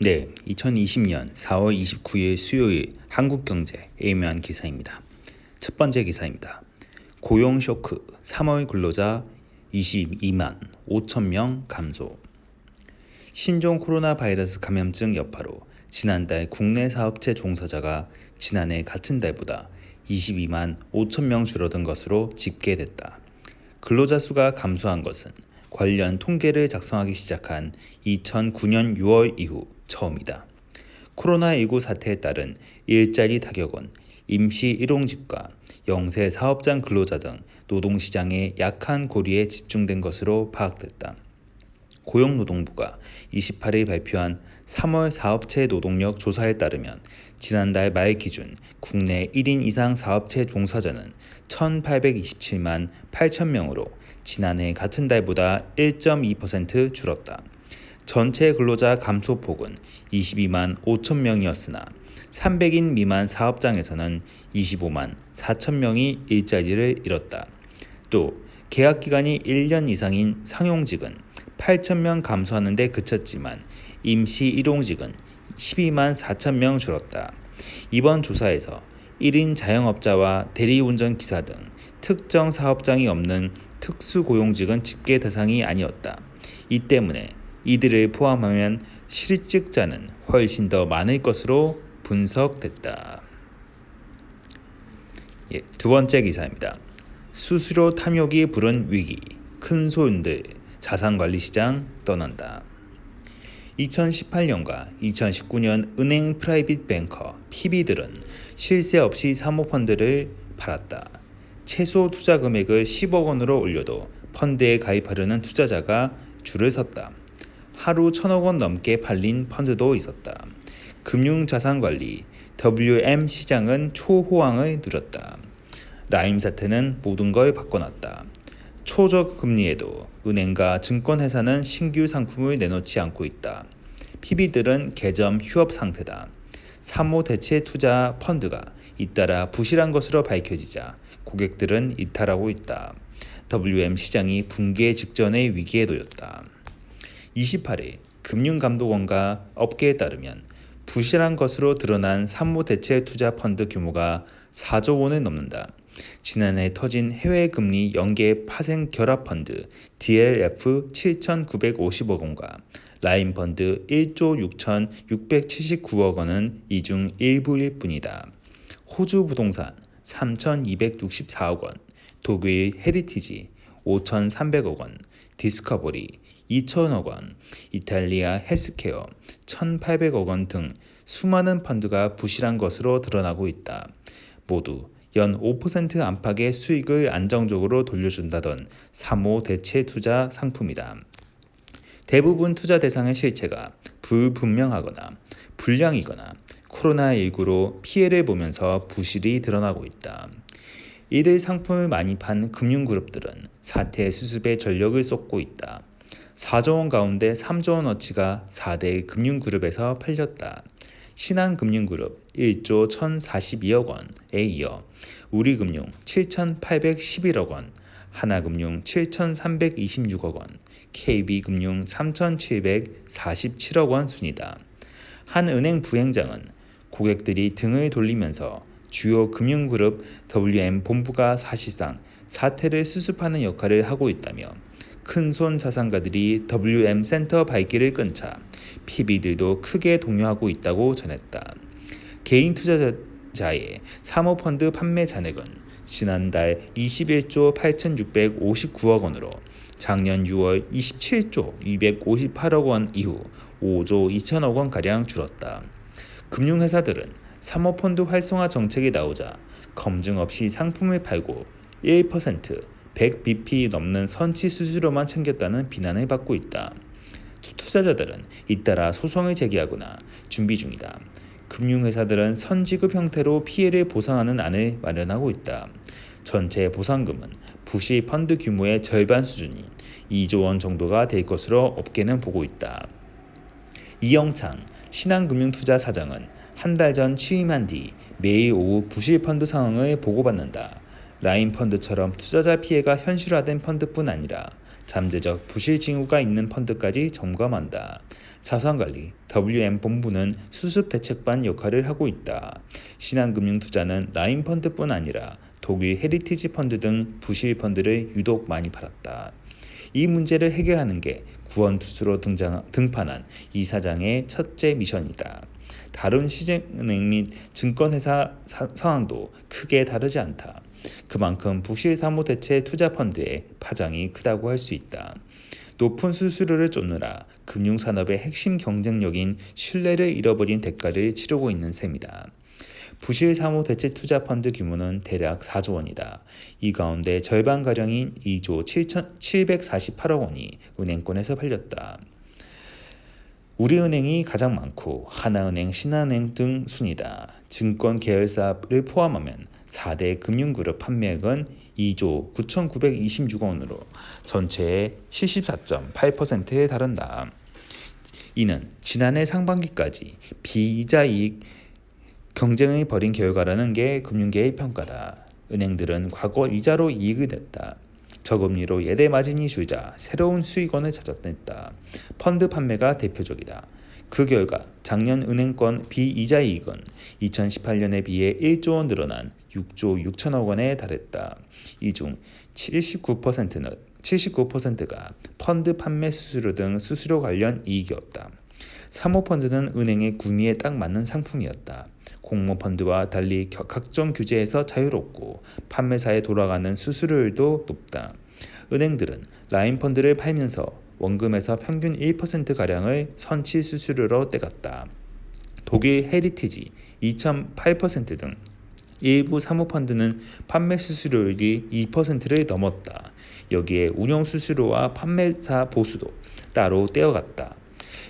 네, 2020년 4월 29일 수요일 한국경제 에이면 기사입니다. 첫 번째 기사입니다. 고용 쇼크 3월 근로자 22만 5천 명 감소. 신종 코로나 바이러스 감염증 여파로 지난달 국내 사업체 종사자가 지난해 같은 달보다 22만 5천 명 줄어든 것으로 집계됐다. 근로자 수가 감소한 것은 관련 통계를 작성하기 시작한 2009년 6월 이후 처음이다. 코로나19 사태에 따른 일자리 타격은 임시 일용직과 영세 사업장 근로자 등 노동시장의 약한 고리에 집중된 것으로 파악됐다. 고용노동부가 28일 발표한 3월 사업체 노동력 조사에 따르면 지난달 말 기준 국내 1인 이상 사업체 종사자는 1,827만 8천 명으로 지난해 같은 달보다 1.2% 줄었다. 전체 근로자 감소폭은 22만 5천 명이었으나 300인 미만 사업장에서는 25만 4천 명이 일자리를 잃었다. 또 계약 기간이 1년 이상인 상용직은 8천 명 감소하는 데 그쳤지만 임시 일용직은 12만 4천 명 줄었다. 이번 조사에서 1인 자영업자와 대리운전 기사 등 특정 사업장이 없는 특수고용직은 집계 대상이 아니었다. 이 때문에 이들을 포함하면 실직자는 훨씬 더 많을 것으로 분석됐다. 예, 두 번째 기사입니다. 수수료 탐욕이 부른 위기, 큰 손들 자산관리 시장 떠난다. 2018년과 2019년 은행 프라이빗 뱅커 PB들은 실세 없이 사모펀드를 팔았다. 최소 투자 금액을 10억 원으로 올려도 펀드에 가입하려는 투자자가 줄을 섰다. 하루 천억 원 넘게 팔린 펀드도 있었다. 금융자산관리 WM 시장은 초호황을 누렸다. 라임 사태는 모든 걸 바꿔놨다. 초적 금리에도 은행과 증권회사는 신규 상품을 내놓지 않고 있다. PB들은 개점 휴업 상태다. 사모 대체 투자 펀드가 잇따라 부실한 것으로 밝혀지자 고객들은 이탈하고 있다. WM 시장이 붕괴 직전의 위기에 놓였다. 28일 금융감독원과 업계에 따르면 부실한 것으로 드러난 산모 대체 투자 펀드 규모가 4조 원을 넘는다. 지난해 터진 해외 금리 연계 파생 결합 펀드 DLF 7,950억 원과 라인 펀드 1조 6,679억 원은 이 중 일부일 뿐이다. 호주 부동산 3,264억 원, 독일 헤리티지 5,300억 원, 디스커버리 2천억 원, 이탈리아 헬스케어 1,800억 원 등 수많은 펀드가 부실한 것으로 드러나고 있다. 모두 연 5% 안팎의 수익을 안정적으로 돌려준다던 사모 대체 투자 상품이다. 대부분 투자 대상의 실체가 불분명하거나 불량이거나 코로나19로 피해를 보면서 부실이 드러나고 있다. 이들 상품을 많이 판 금융그룹들은 사태 수습에 전력을 쏟고 있다. 4조 원 가운데 3조 원어치가 4대 금융그룹에서 팔렸다. 신한금융그룹 1조 1,042억 원에 이어 우리금융 7,811억 원, 하나금융 7,326억 원, KB금융 3,747억 원 순이다. 한 은행 부행장은 고객들이 등을 돌리면서 주요 금융그룹 WM 본부가 사실상 사태를 수습하는 역할을 하고 있다며 큰손 자산가들이 WM 센터 발길을 끊자 PB들도 크게 동요하고 있다고 전했다. 개인 투자자의 사모펀드 판매 잔액은 지난달 21조 8,659억 원으로 작년 6월 27조 258억 원 이후 5조 2천억 원가량 줄었다. 금융회사들은 사모펀드 활성화 정책이 나오자 검증 없이 상품을 팔고 1% 100bp 넘는 선치 수수료만 챙겼다는 비난을 받고 있다. 투자자들은 잇따라 소송을 제기하거나 준비 중이다. 금융회사들은 선지급 형태로 피해를 보상하는 안을 마련하고 있다. 전체 보상금은 부시 펀드 규모의 절반 수준인 2조 원 정도가 될 것으로 업계는 보고 있다. 이영창 신한금융투자 사장은 한 달 전 취임한 뒤 매일 오후 부실 펀드 상황을 보고받는다. 라인 펀드처럼 투자자 피해가 현실화된 펀드뿐 아니라 잠재적 부실 징후가 있는 펀드까지 점검한다. 자산관리 WM 본부는 수습 대책반 역할을 하고 있다. 신한금융투자는 라인 펀드뿐 아니라 독일 헤리티지 펀드 등 부실 펀드를 유독 많이 팔았다. 이 문제를 해결하는 게 구원 투수로 등장, 등판한 이 사장의 첫째 미션이다. 다른 시중은행 및 증권회사 사, 상황도 크게 다르지 않다. 그만큼 부실 사모 대체 투자 펀드의 파장이 크다고 할 수 있다. 높은 수수료를 쫓느라 금융산업의 핵심 경쟁력인 신뢰를 잃어버린 대가를 치르고 있는 셈이다. 부실 사모 대체 투자 펀드 규모는 대략 4조 원이다. 이 가운데 절반가량인 2조 748억 원이 은행권에서 팔렸다. 우리은행이 가장 많고 하나은행, 신한은행 등 순이다. 증권 계열사를 포함하면 4대 금융그룹 판매액은 2조 9,926억 원으로 전체의 74.8%에 달한다. 이는 지난해 상반기까지 비이자 이익 경쟁을 벌인 결과라는 게 금융계의 평가다. 은행들은 과거 이자로 이익을 냈다. 저금리로 예대 마진이 줄자 새로운 수익원을 찾아냈다. 펀드 판매가 대표적이다. 그 결과 작년 은행권 비이자 이익은 2018년에 비해 1조 원 늘어난 6조 6천억 원에 달했다. 이 중 79%는 79%가 펀드 판매 수수료 등 수수료 관련 이익이었다. 사모펀드는 은행의 구미에 딱 맞는 상품이었다. 공모펀드와 달리 각종 규제에서 자유롭고 판매사에 돌아가는 수수료율도 높다. 은행들은 라인펀드를 팔면서 원금에서 평균 1%가량을 선치 수수료로 떼갔다. 독일 헤리티지 2.8%등 일부 사모펀드는 판매 수수료율이 2%를 넘었다. 여기에 운영 수수료와 판매사 보수도 따로 떼어갔다.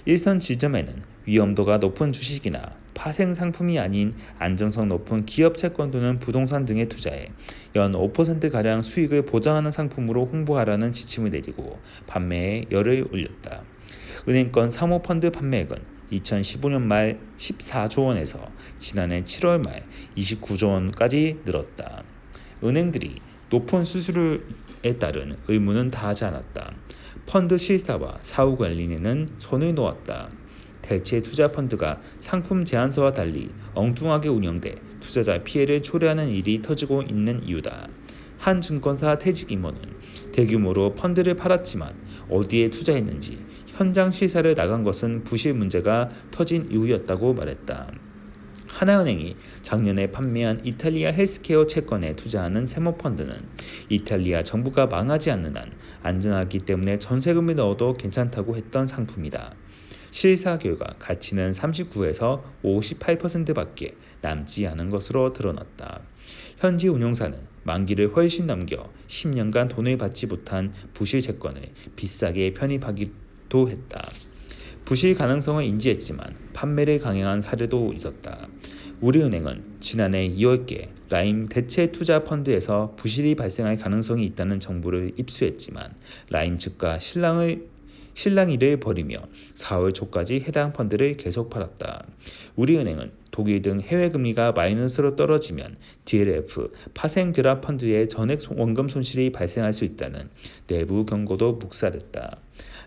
일선 지점에는 위험도가 높은 주식이나 파생 상품이 아닌 안정성 높은 기업 채권 또는 부동산 등에 투자해 연 5%가량 수익을 보장하는 상품으로 홍보하라는 지침을 내리고 판매에 열을 올렸다. 은행권 사모펀드 판매액은 2015년 말 14조 원에서 지난해 7월 말 29조 원까지 늘었다. 은행들이 높은 수수료에 따른 의무는 다하지 않았다. 펀드 실사와 사후 관리에는 손을 놓았다. 대체 투자 펀드가 상품 제한서와 달리 엉뚱하게 운영돼 투자자 피해를 초래하는 일이 터지고 있는 이유다. 한 증권사 퇴직 임원은 대규모로 펀드를 팔았지만 어디에 투자했는지 현장 시사를 나간 것은 부실 문제가 터진 이유였다고 말했다. 하나은행이 작년에 판매한 이탈리아 헬스케어 채권에 투자하는 세모펀드는 이탈리아 정부가 망하지 않는 한 안전하기 때문에 전세금을 넣어도 괜찮다고 했던 상품이다. 실사 결과 가치는 39에서 58%밖에 남지 않은 것으로 드러났다. 현지 운용사는 만기를 훨씬 넘겨 10년간 돈을 받지 못한 부실 채권을 비싸게 편입하기도 했다. 부실 가능성을 인지했지만 판매를 강행한 사례도 있었다. 우리은행은 지난해 2월께 라임 대체 투자 펀드에서 부실이 발생할 가능성이 있다는 정보를 입수했지만 라임 측과 신랑을 실랑이를 벌이며 4월 초까지 해당 펀드를 계속 팔았다. 우리은행은 독일 등 해외 금리가 마이너스로 떨어지면 DLF 파생 드랍 펀드의 전액 원금 손실이 발생할 수 있다는 내부 경고도 묵살했다.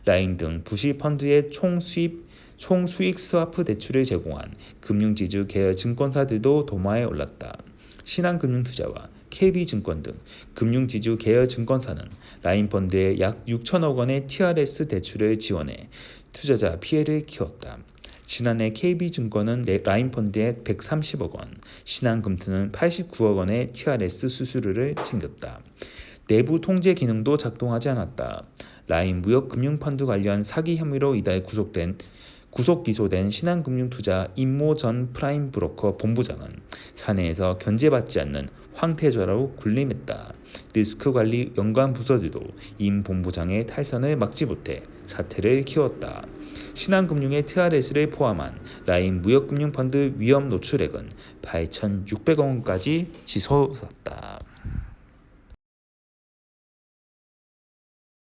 라인 등 부실 펀드의 총 수입 총 수익 스와프 대출을 제공한 금융지주 계열 증권사들도 도마에 올랐다. 신한금융투자와 KB증권 등 금융지주 계열 증권사는 라인펀드에 약 6천억 원의 TRS 대출을 지원해 투자자 피해를 키웠다. 지난해 KB증권은 라인펀드에 130억 원, 신한금투는 89억 원의 TRS 수수료를 챙겼다. 내부 통제 기능도 작동하지 않았다. 라인 무역금융펀드 관련 사기 혐의로 이달 구속된 구속 기소된 신한금융투자 임모 전 프라임 브로커 본부장은 사내에서 견제받지 않는 황태자로 군림했다. 리스크 관리 연관 부서들도 임 본부장의 탈선을 막지 못해 사태를 키웠다. 신한금융의 TRS를 포함한 라인 무역금융펀드 위험 노출액은 8,600억 원까지 치솟았다.